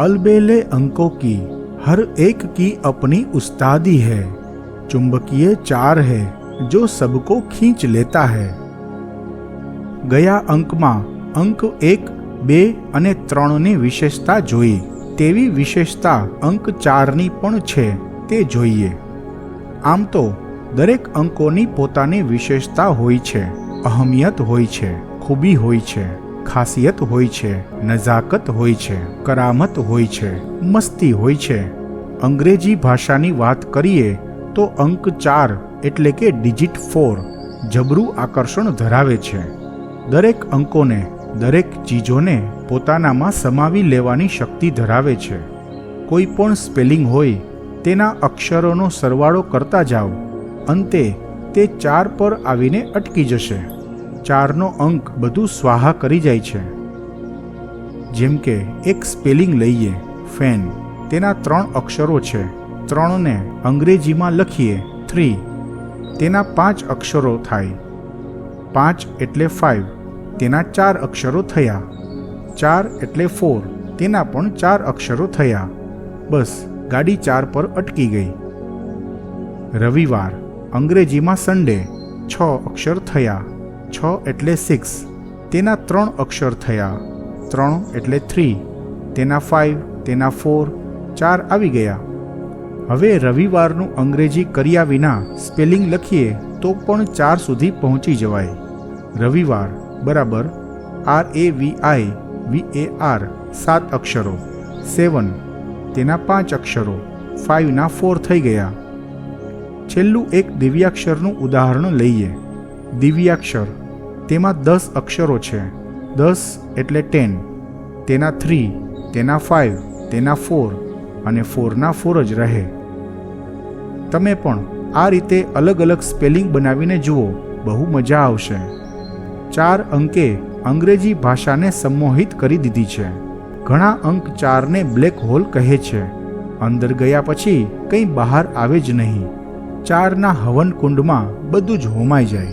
अलबेले अंकों की हर एक की अपनी उस्तादी है चुंबकीय चार है जो सबको खींच लेता है ગયા અંકમાં અંક એક બે અને ત્રણની વિશેષતા જોઈ તેવી વિશેષતા અંક ચારની પણ છે તે જોઈએ આમ તો દરેક અંકોની પોતાની વિશેષતા હોય છે અહમિયત હોય છે ખૂબી હોય છે ખાસિયત હોય છે નજાકત હોય છે, કરામત હોય છે, મસ્તી હોય છે. અંગ્રેજી ભાષાની વાત કરીએ તો અંક ચાર એટલે કે ડિજિટ ફોર જબરું આકર્ષણ ધરાવે છે. દરેક અંકોને, દરેક ચીજોને પોતાનામાં સમાવી લેવાની શક્તિ ધરાવે છે. કોઈ પણ સ્પેલિંગ હોય, તેના અક્ષરોનો સરવાળો કરતા જાઓ. અંતે તે ચાર પર આવીને અટકી જશે. ચારનો અંક બધું સ્વાહા કરી જાય છે. જેમ કે, એક સ્પેલિંગ લઈએ, ફેન, તેના ત્રણ અક્ષરો છે. ત્રણને અંગ્રેજીમાં લખીએ, થ્રી. તેના પાંચ અક્ષરો થાય. પાંચ એટલે ફાઇવ તેના ચાર અક્ષરો થયા. ચાર એટલે ફોર, તેના પણ ચાર અક્ષરો થયા. બસ, ગાડી ચાર પર અટકી ગઈ. રવિવાર, અંગ્રેજીમાં સન્ડે છ અક્ષર થયા. છ એટલે સિક્સ તેના ત્રણ અક્ષર થયા. ત્રણ એટલે થ્રી તેના ફાઇવ તેના ફોર ચાર આવી ગયા. હવે રવિવારનું અંગ્રેજી કર્યા વિના સ્પેલિંગ લખીએ તો પણ ચાર સુધી પહોંચી જવાય. રવિવાર, બરાબર. આર એ વી આઈ વી એ આર સાત અક્ષરો. સેવન તેના પાંચ અક્ષરો. ફાઇવના ફોર થઈ ગયા. છેલ્લું એક દિવ્યાક્ષરનું ઉદાહરણ લઈએ. દિવ્યાક્ષર. તેમાં દસ અક્ષરો છે. દસ એટલે ટેન તેના થ્રી તેના ફાઇવ તેના ફોર અને ફોરના ફોર જ રહે. તમે પણ આ રીતે અલગ અલગ સ્પેલિંગ બનાવીને જુઓ, બહુ મજા આવશે. ચાર અંકે અંગ્રેજી ભાષાને સંમોહિત કરી દીધી છે. ઘણા અંક ચારને બ્લેક હોલ કહે છે. અંદર ગયા પછી કંઈ બહાર આવે જ નહીં. ચારના હવન કુંડમાં બધું જ હોમાઈ જાય.